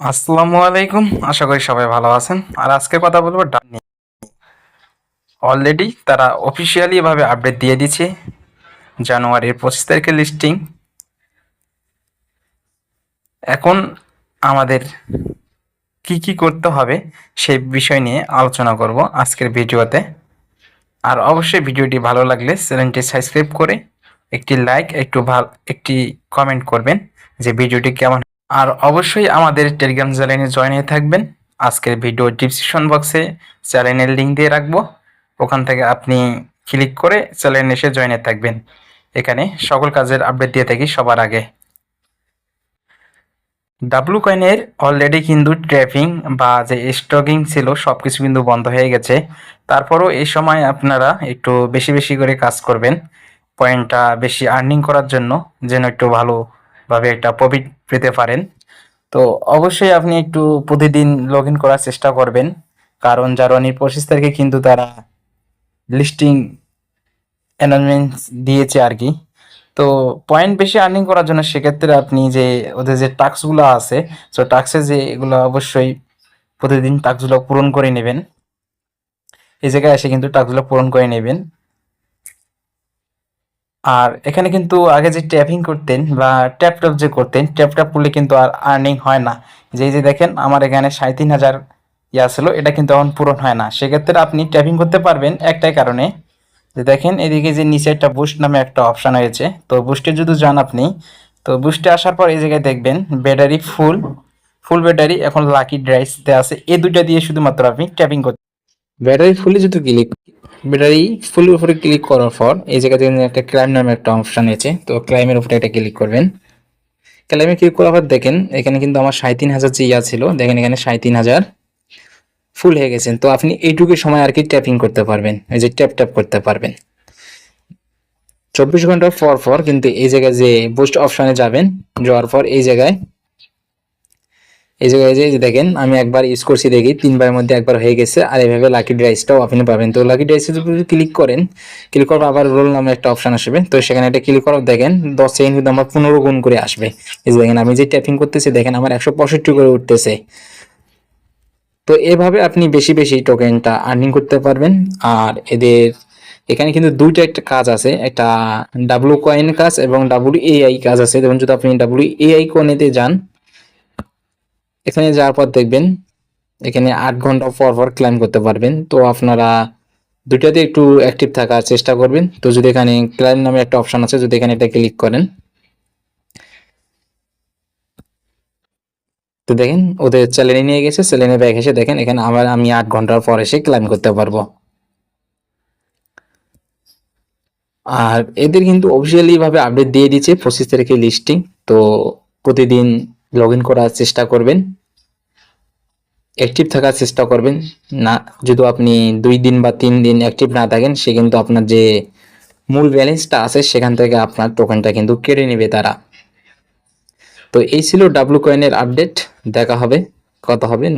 আসসালামু আলাইকুম। আশা করি সবাই ভালো আছেন। আর আজকে কথা বলব ডান অলরেডি তারা অফিসিয়ালি ভাবে আপডেট দিয়ে দিচ্ছে জানুয়ারির পঁচিশ তারিখের লিস্টিং এখন আমাদের কি কি করতে হবে সেই বিষয় নিয়ে আলোচনা করব আজকের ভিডিওতে। আর অবশ্যই ভিডিওটি ভালো লাগলে চ্যানেলটি সাবস্ক্রাইব করে একটি লাইক একটু ভালো একটি কমেন্ট করবেন যে ভিডিওটি কেমন আর অবশ্যই আমাদের টেলিগ্রাম চ্যানেলে জয়েন হয়ে থাকবেন। আজকের ভিডিও ডিসক্রিপশন বক্সে চ্যানেলের লিঙ্ক দিয়ে রাখব। ওখান থেকে আপনি ক্লিক করে চ্যানেলে এসে জয়েন হয়ে থাকবেন। এখানে সকল কাজের আপডেট দিয়ে থাকি সবার আগে। ডাব্লু কয়েনের অলরেডি কিন্তু ট্র্যাপিং বা যে স্টকিং ছিল সব কিছু কিন্তু বন্ধ হয়ে গেছে। তারপরও এই সময় আপনারা একটু বেশি বেশি করে কাজ করবেন। পয়েন্টটা বেশি আর্নিং করার জন্য যেন একটু ভালোভাবে একটা প্রফিট পেতে পারেন। তো অবশ্যই আপনি একটু প্রতিদিন লগ ইন করার চেষ্টা করবেন। কারণ জানুয়ারির পঁচিশ তারিখে কিন্তু তারা লিস্টিং অ্যানাউন্সমেন্ট দিয়েছে আর কি। তো পয়েন্ট বেশি আর্নিং করার জন্য সেক্ষেত্রে আপনি যে ওদের যে টাস্কগুলো আছে সো টাস্কে যে এগুলো অবশ্যই প্রতিদিন টাস্কগুলো পূরণ করে নেবেন। এই জায়গায় এসে কিন্তু টাস্কগুলো পূরণ করে নেবেন। আর এখানে কিন্তু আগে যে ট্যাপিং করতেন বা ট্যাপ ট্যাপ যে করতেন ট্যাপ ট্যাপ করলে কিন্তু আর আর্নিং হয় না। যে যে দেখেন, আমার এখানে সাড়ে তিন হাজার ইয়া ছিল, এটা কিন্তু এখন পূরণ হয় না। সেক্ষেত্রে আপনি ট্যাপিং করতে পারবেন একটাই কারণে। যে দেখেন, এদিকে যে নিচে একটা বুস্ট নামে একটা অপশান হয়েছে তো বুস্টে যদি যান আপনি, তো বুস্টে আসার পর এই জায়গায় দেখবেন ব্যাটারি ফুল ফুল ব্যাটারি এখন লাকি ড্রাইসতে আছে। এই দুইটা দিয়ে শুধুমাত্র আপনি ট্যাপিং করতে ব্যাটারি ফুলে যদি ক্লিক ব্যাটারি ফুলের উপরে ক্লিক করার পর এই জায়গাতে একটা ক্লাইম নামে একটা অপশান আছে, তো ক্লাইমের উপরে এটা ক্লিক করবেন। ক্লাইমে ক্লিক করার পর দেখেন, এখানে কিন্তু আমার সাড়ে তিন হাজার যে ইয়া ছিল, দেখেন এখানে সাড়ে তিন হাজার ফুল হয়ে গেছেন তো আপনি এইটুকু সময় আর কি ট্যাপিং করতে পারবেন, এই যে ট্যাপ ট্যাপ করতে পারবেন। চব্বিশ ঘণ্টা পর পর কিন্তু এই জায়গায় যে বুস্ট অপশানে যাবেন, যাওয়ার পর এই জায়গায় এই জায়গায় যে দেখেন, আমি একবার ইউজ করছি দেখি, তিনবারের মধ্যে একবার হয়ে গেছে, আর এইভাবে লাকি ড্রাইসটাও আপনি পাবেন। তো লাকি ড্রাইসের উপরে ক্লিক করেন ক্লিক পর আবার রোল নামে একটা অপশন আসবে। তো সেখানে এটা ক্লিক করার দেখেন, দশ সেকেন্ড কিন্তু আমার পনেরো গুণ করে আসবে। এই যে দেখেন, আমি যে ট্যাপিং করতেছি, দেখেন আমার একশো পঁয়ষট্টি করে উঠতেছে। তো এভাবে আপনি বেশি বেশি টোকেনটা আর্নিং করতে পারবেন। আর এদের, এখানে কিন্তু দুইটা একটা কাজ আছে, একটা ডাব্লু কয়েন কাজ এবং ডাব্লু এআই কাজ আছে। যেমন যদি আপনি ডাব্লু এআই কোনেতে যান এখানে যাওয়ার পর দেখবেন, এখানে আট ঘণ্টা পর পর ক্লাইম করতে পারবেন। তো আপনারা দুইটাতে একটু অ্যাক্টিভ থাকার চেষ্টা করবেন। তো যদি এখানে ক্লাইম নামে একটা অপশন আছে, যদি এখানে এটা ক্লিক করেন। তো দেখেন, ওদের চ্যালেঞ্জে নিয়ে গেছে চ্যালেঞ্জে ব্যাগ এসে দেখেন, এখানে আবার আমি আট ঘণ্টার পর এসে ক্লাইম করতে পারব। আর এদের কিন্তু অফিসিয়ালি ভাবে আপডেট দিয়ে দিচ্ছে পঁচিশ তারিখে লিস্টিং তো প্রতিদিন লগ ইন করার চেষ্টা করবেন। অ্যাক্টিভ থাকার চেষ্টা করবেন। না, যদি আপনি দুই দিন বা তিন দিন অ্যাক্টিভ না থাকেন, সে কিন্তু আপনার যে মূল ব্যালেন্সটা আছে, সেখান থেকে আপনার টোকেনটা কিন্তু কেড়ে নেবে তারা। তো এই ছিল ডাব্লু কয়েনের আপডেট দেখা হবে, কথা হবে।